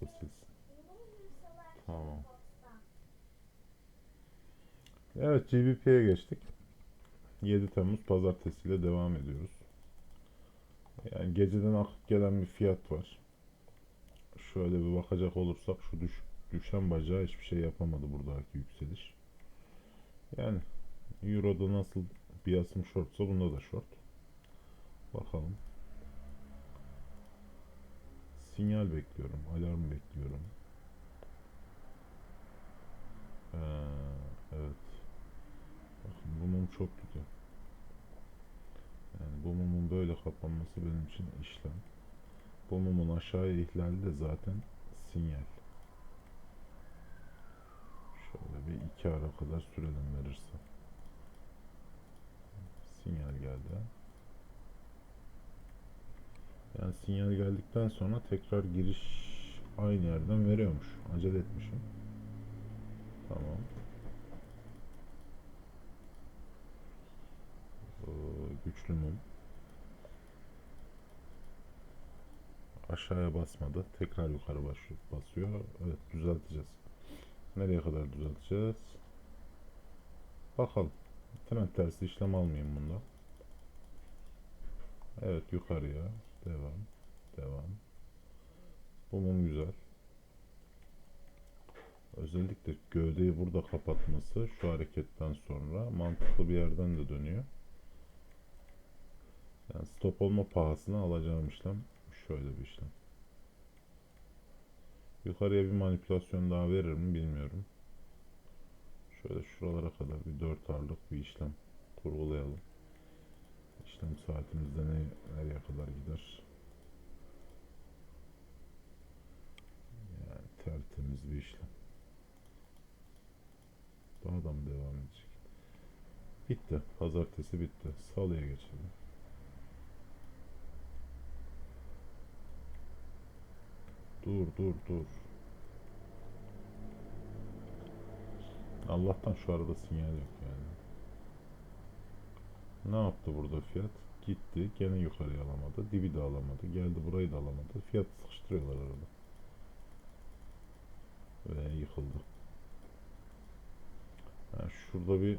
da silsin. Tamam. Evet GBP'ye geçtik. 7 Temmuz pazartesiyle devam ediyoruz. Yani geceden akıp gelen bir fiyat var. Şöyle bir bakacak olursak şu düş, düşen bacağı hiçbir şey yapamadı buradaki yükseliş. Yani Euro'da nasıl biasım shortsa bunda da short. Bakalım. Sinyal bekliyorum. Alarm bekliyorum. Ee, evet. Bakın bu mum çok güzel. Yani bu mumun böyle kapanması benim için işlem. Bu mumun aşağıya ihlali de zaten sinyal. Şöyle bir iki ara kadar sürelim verirse. Sinyal geldi. Yani sinyal geldikten sonra tekrar giriş aynı yerden veriyormuş. Acele etmişim. Tamam. Ee, güçlü mum. Aşağıya basmadı. Tekrar yukarı basıyor. Evet düzelteceğiz. Nereye kadar düzelteceğiz? Bakalım. Trend tersi işlem almayayım bunda. Evet yukarıya. Devam. Devam. Bu mum güzel. Özellikle gövdeyi burada kapatması şu hareketten sonra mantıklı bir yerden de dönüyor. Yani stop olma pahasına alacağım işlem şöyle bir işlem. Yukarıya bir manipülasyon daha verir mi bilmiyorum. Şöyle şuralara kadar bir 4 arlık bir işlem kurgulayalım. İşlem saatimizde ne, nereye kadar gider? Yani tertemiz bir işlem. Daha da mı devam edecek? Bitti. Pazartesi bitti. Salıya geçelim. Dur dur dur. Allah'tan şu arada sinyal yok yani. Ne yaptı burada fiyat? Gitti. Gene yukarıya alamadı. Dibi de alamadı. Geldi burayı da alamadı. Fiyat sıkıştırıyorlar arada. Ve yıkıldı. Yani şurada bir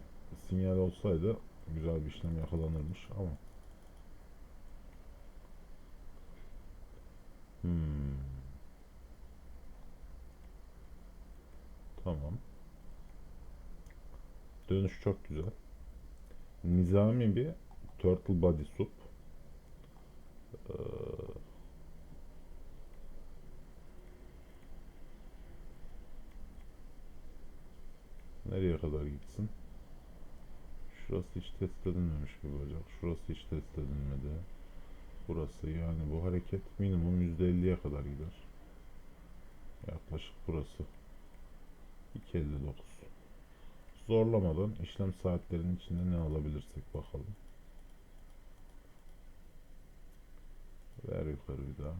sinyal olsaydı güzel bir işlem yakalanırmış ama Hmm. Tamam. Dönüş çok güzel. Nizami bir turtle body soup. Ee, nereye kadar gitsin? Şurası hiç test edilmemiş bir bacak. Şurası hiç test edilmedi. Burası yani bu hareket minimum %50'ye kadar gider. Yaklaşık burası. 2.59 Zorlamadan işlem saatlerinin içinde ne alabilirsek bakalım. Ver yukarı bir daha.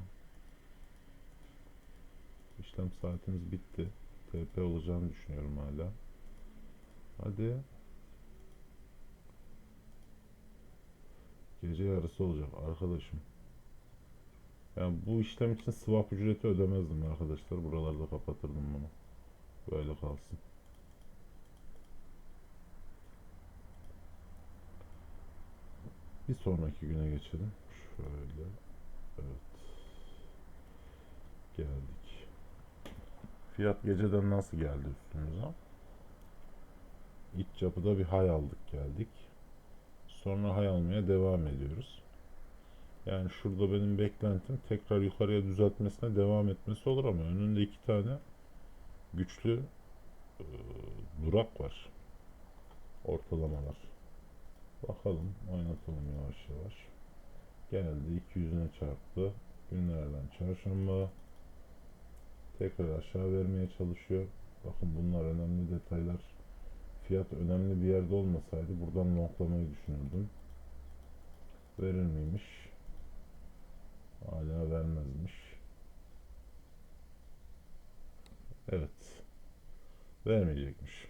İşlem saatimiz bitti. TP olacağını düşünüyorum hala. Hadi. Gece yarısı olacak arkadaşım. Yani bu işlem için swap ücreti ödemezdim arkadaşlar. Buralarda kapatırdım bunu. Böyle kalsın. Bir sonraki güne geçelim. Şöyle. Evet. Geldik. Fiyat geceden nasıl geldi üstümüze? İç yapıda bir hay aldık geldik. Sonra hay almaya devam ediyoruz. Yani şurada benim beklentim tekrar yukarıya düzeltmesine devam etmesi olur ama önünde iki tane güçlü e, durak var. Ortalamalar. Bakalım oynatalım yavaş yavaş. Geldi 200'üne çarptı. Günlerden çarşamba. Tekrar aşağı vermeye çalışıyor. Bakın bunlar önemli detaylar. Fiyat önemli bir yerde olmasaydı buradan lonklamayı düşünürdüm. Verir miymiş? Hala vermezmiş. Evet. Vermeyecekmiş.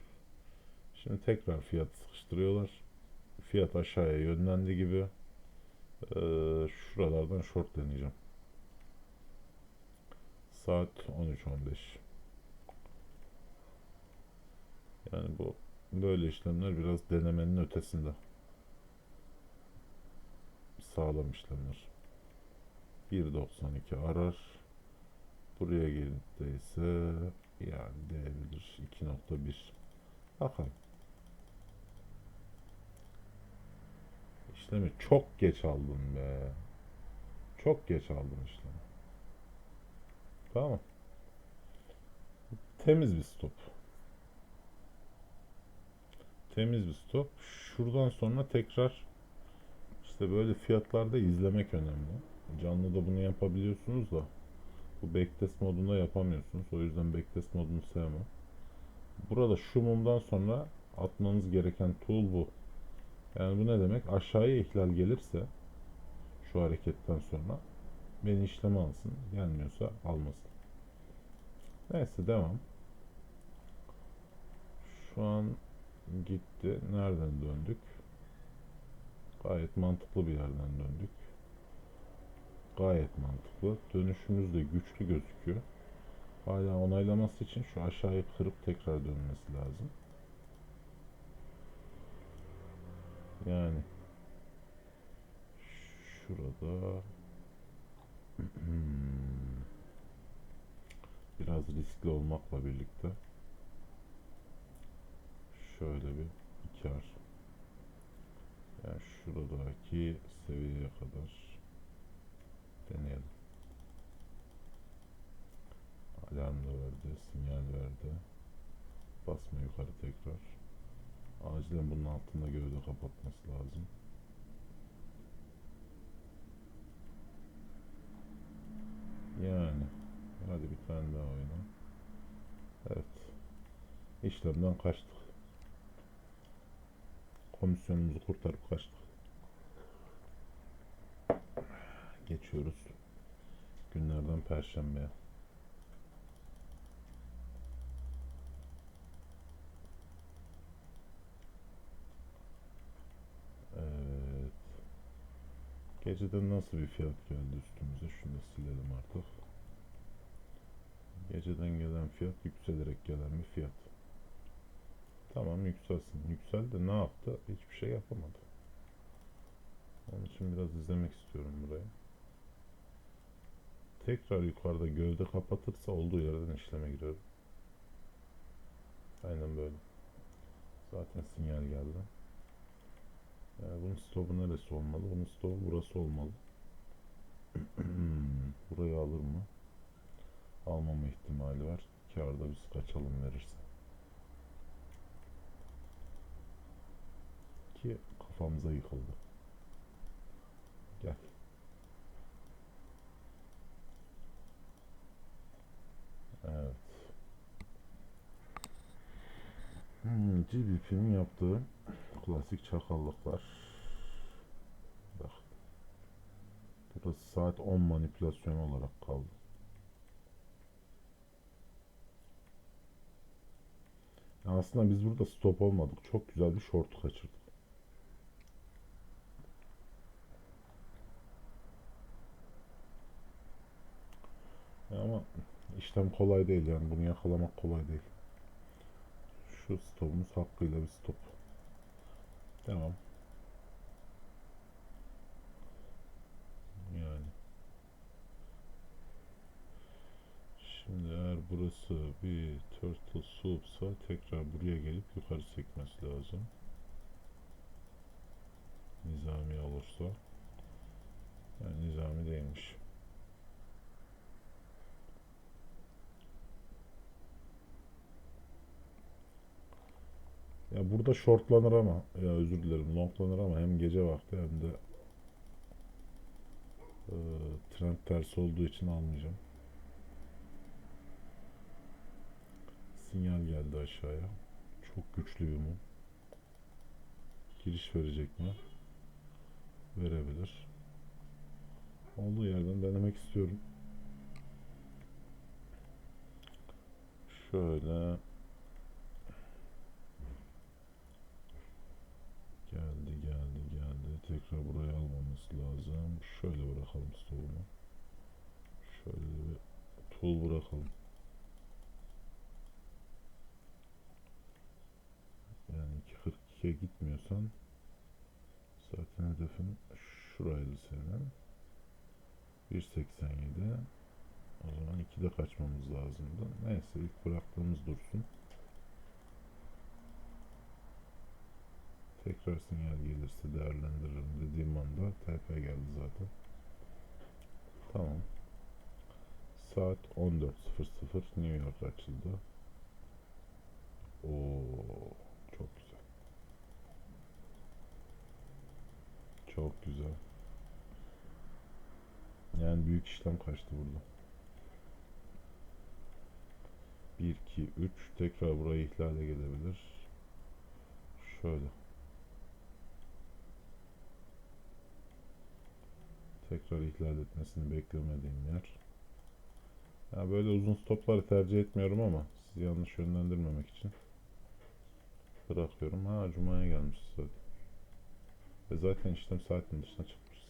Şimdi tekrar fiyat sıkıştırıyorlar. Fiyat aşağıya yönlendi gibi. Ee, şuralardan short deneyeceğim. Saat 13.15. Yani bu böyle işlemler biraz denemenin ötesinde. Sağlam işlemler. 1.92 arar. Buraya gelindiyse yani değebilir 2.1. Bakalım. İşlemi çok geç aldın be. Çok geç aldın işlemi. Tamam. Temiz bir stop. Temiz bir stop. Şuradan sonra tekrar işte böyle fiyatlarda izlemek önemli. Canlıda bunu yapabiliyorsunuz da bu backtest modunda yapamıyorsunuz. O yüzden backtest modunu sevmem. Burada şu mumdan sonra atmanız gereken tool bu. Yani bu ne demek? Aşağıya ihlal gelirse şu hareketten sonra beni işleme alsın. Gelmiyorsa almasın. Neyse devam. Şu an gitti. Nereden döndük? Gayet mantıklı bir yerden döndük. Gayet mantıklı. Dönüşümüz de güçlü gözüküyor. Hala onaylaması için şu aşağıyı kırıp tekrar dönmesi lazım. Yani şurada biraz riskli olmakla birlikte şöyle bir kar yani şuradaki seviyeye kadar deneyelim. Alarm da verdi, sinyal verdi. Basma yukarı tekrar. Acilen bunun altında gövde kapatması lazım. Yani hadi bir tane daha oyna. Evet. İşlemden kaçtık. Komisyonumuzu kurtarıp kaçtık. Geçiyoruz. Günlerden perşembeye. Geceden nasıl bir fiyat geldi üstümüze? Şunu da silelim artık. Geceden gelen fiyat yükselerek gelen bir fiyat. Tamam yükselsin. Yükseldi ne yaptı? Hiçbir şey yapamadı. Onun için biraz izlemek istiyorum burayı. Tekrar yukarıda gövde kapatırsa olduğu yerden işleme giriyorum. Aynen böyle. Zaten sinyal geldi. Yani bunun stopu neresi olmalı? Bunun stopu burası olmalı. Burayı alır mı? Almama ihtimali var. Karda biz kaçalım verirse. Ki kafamıza yıkıldı. Gel. Evet. Hmm, GBP'nin yaptığı klasik çakallıklar. Bak. Burası saat 10 manipülasyon olarak kaldı. Ya aslında biz burada stop olmadık. Çok güzel bir short kaçırdık. Ama işlem kolay değil yani bunu yakalamak kolay değil. Şu stopumuz hakkıyla bir stop. Tamam. Yani. Şimdi eğer burası bir turtle soup'sa tekrar buraya gelip yukarı sekmesi lazım. Nizami olursa. Yani nizami değilmiş. Ya burada shortlanır ama ya özür dilerim longlanır ama hem gece vakti hem de e, trend tersi olduğu için almayacağım. Sinyal geldi aşağıya. Çok güçlü bir mum. Giriş verecek mi? Verebilir. Olduğu yerden denemek istiyorum. Şöyle Geldi geldi geldi. Tekrar buraya almamız lazım. Şöyle bırakalım stolumu. Şöyle bir full bırakalım. Yani 2.42'ye gitmiyorsan zaten hedefin şuraydı senin. 1.87 o zaman 2'de kaçmamız lazımdı. Neyse ilk bıraktığımız dursun. Tekrar sinyal gelirse değerlendiririm dediğim anda TP geldi zaten. Tamam. Saat 14.00 New York açıldı. Oo, çok güzel. Çok güzel. Yani büyük işlem kaçtı burada. 1, 2, 3 tekrar burayı ihlale gelebilir. Şöyle. Tekrar ihlal etmesini beklemediğim yer. Ya böyle uzun stopları tercih etmiyorum ama sizi yanlış yönlendirmemek için bırakıyorum. Ha Cuma'ya gelmiş zaten. Ve zaten işlem saatin dışına çıkmışız.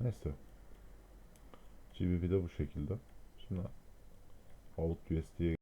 Neyse. GBP de bu şekilde. Şimdi Out USD'ye